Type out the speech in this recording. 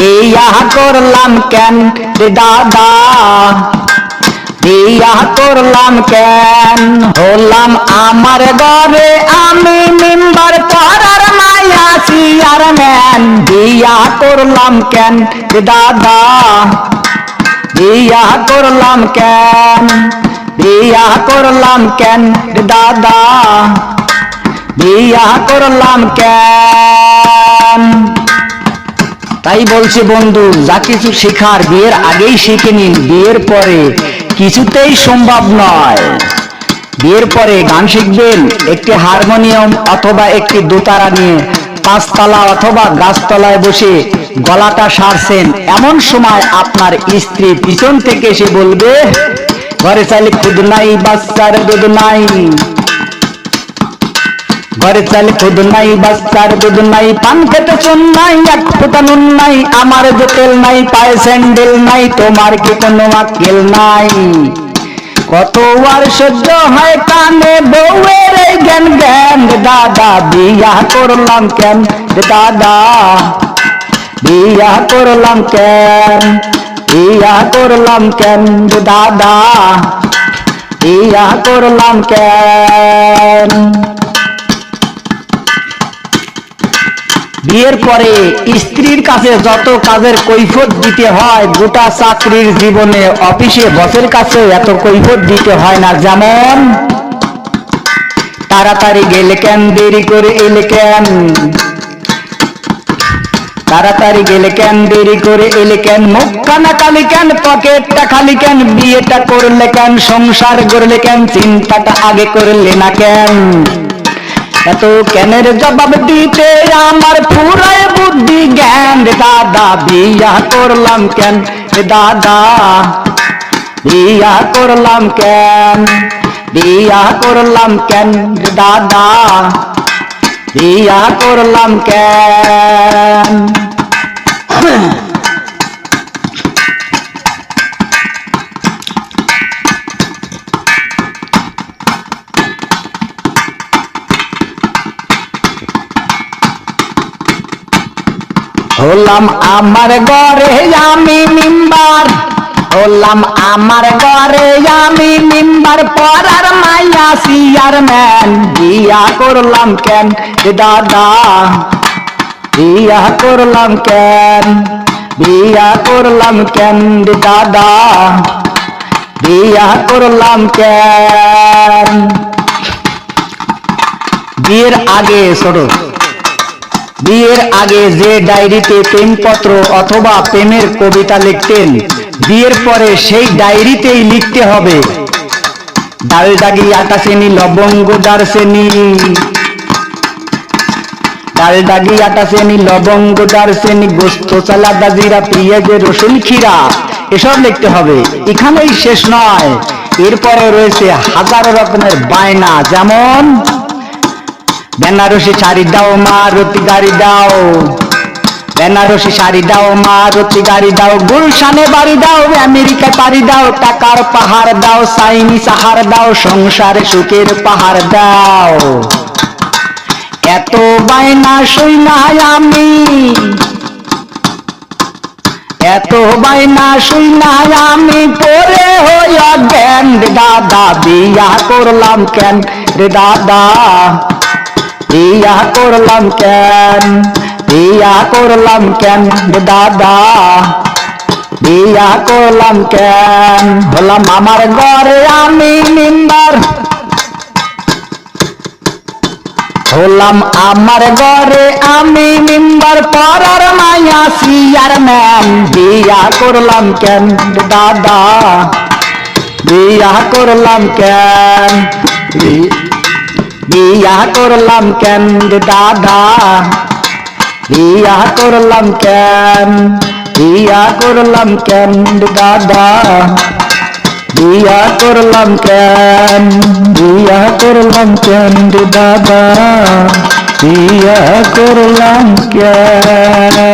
বিয়া করলাম কেন রে দাদা? বিয়া করলাম কেন? হলাম আমার ঘরে আমি মেম্বার পাড়ার মায়া সিয়ার ম্যান বিয়া করলাম কেন রে দাদা? বিয়া করলাম কেন? বিয়া করলাম কেন রে দাদা? বিয়া করলাম কেন? তাই বলছে বন্ধু, যা কিছু শেখার বিয়ের আগেই শিখে নিন, বিয়ের পরে কিছুতেই সম্ভব নয়। বিয়ের পরে গান শিখবেন, একটি হারমোনিয়াম অথবা একটি দোতারা নিয়ে পাঁচতলা অথবা গাছতলায় বসে গলাটা সারছেন। এমন সময় আপনার স্ত্রী পিছন থেকে এসে বলবে, ঘরে চাইলে খুদ নাই বাচ্চার দুধ নাই ঘরে চালে খুদ নাই, বাচ্চার দুধ নাই, পান খেতে চুন নাই, এক ফোটা নুন নাই, আমার তেল নাই, পায়ে স্যান্ডেল নাই, তোমার কি কোনো আক্কেল নাই? কত আর সহ্য হয় কানে বউয়ের এই জ্ঞান জ্ঞান দাদা বিয়া করলাম কেন? দাদা বিয়া করলাম কেন? বিয়া করলাম কেন? দাদা বিয়া করলাম কেন? বিয়ের পরে স্ত্রীর কাছে যত কাজের কৈফত দিতে হয়, গোটা চাকরির জীবনে অফিসে বসের কাছে এত কৈফত দিতে হয় না। যেমন, তাড়াতাড়ি গেলে কেন, দেরি করে এলে কেন? তাড়াতাড়ি গেলে কেন, দেরি করে এলে কেন? মুখ কানা কালি কেন, পকেটটা খালি কেন? বিয়েটা করলে কেন, সংসার করলে কেন? চিন্তাটা আগে করলে না কেন? এত কেনের জবাব দিতে? আমার পুরাই বুদ্ধি জ্ঞান রে দাদা, বিয়া করলাম কেন? রে দাদা, বিয়া করলাম কেন? বিয়া করলাম কেন? রে দাদা, বিয়া করলাম কেন? হলাম আমার ঘরে আমি মিম্বার। হলাম আমার ঘরে আমি মিম্বার। পরার মাইয়া সিয়ার ম্যান বিয়া করলাম কেন দাদা? বিয়া করলাম কেন? বিয়া করলাম কেন দাদা? বিয়া করলাম কেন? বিয়ের আগে ছোট বিয়ের আগে যে ডায়েরিতে প্রেমপত্র অথবা প্রেমের কবিতা লিখতেন, বিয়ের পরে সেই ডায়েরিতেই লিখতে হবে, ডাল ডাগি, আটা শ্রেণি লবঙ্গ দারশ্রেণী ডাল ডাগি, আটা শ্রেণি লবঙ্গ দারশ্রেণী গোস্ত চালা দাজিরা পেঁয়াজে, রসুন খিরা এসব লিখতে হবে। এখানেই শেষ নয়। এরপরে রয়েছে হাজারো রকমের বায়না, যেমন বেনারসি শাড়ি দাও মা, রতি গাড়ি দাও। বেনারসি শাড়ি দাও মা, রতি গাড়ি দাও। গুলশানে বাড়ি দাও, আমেরিকায় পাড়ি দাও। টাকার পাহাড় দাও সাইনি সাহার দাও, সংসারে সুখের পাহাড় দাও। এত বায়না শুই না আমি। এত বাইনা শুই না আমি। পরে হইয়া রে দাদা, বিয়া করলাম কেন রে দাদা? বিয়া করলাম কেন? বিয়া করলাম কেন দাদা? বিয়া করলাম কেন? হলাম আমার ঘরে আমি নিম্বার হলাম আমার ঘরে আমি মিম্বার পরার মায়া সিয়ার ম্যান বিয়া করলাম কেন দাদা? বিয়া করলাম কেন? বিয়া করলাম কেন দাদা? বিয়া করলাম কেন? বিয়া করলাম কেন দাদা? বিয়া করলাম কেন? বিয়া করলাম কেন দাদা? বিয়া করলাম কেন?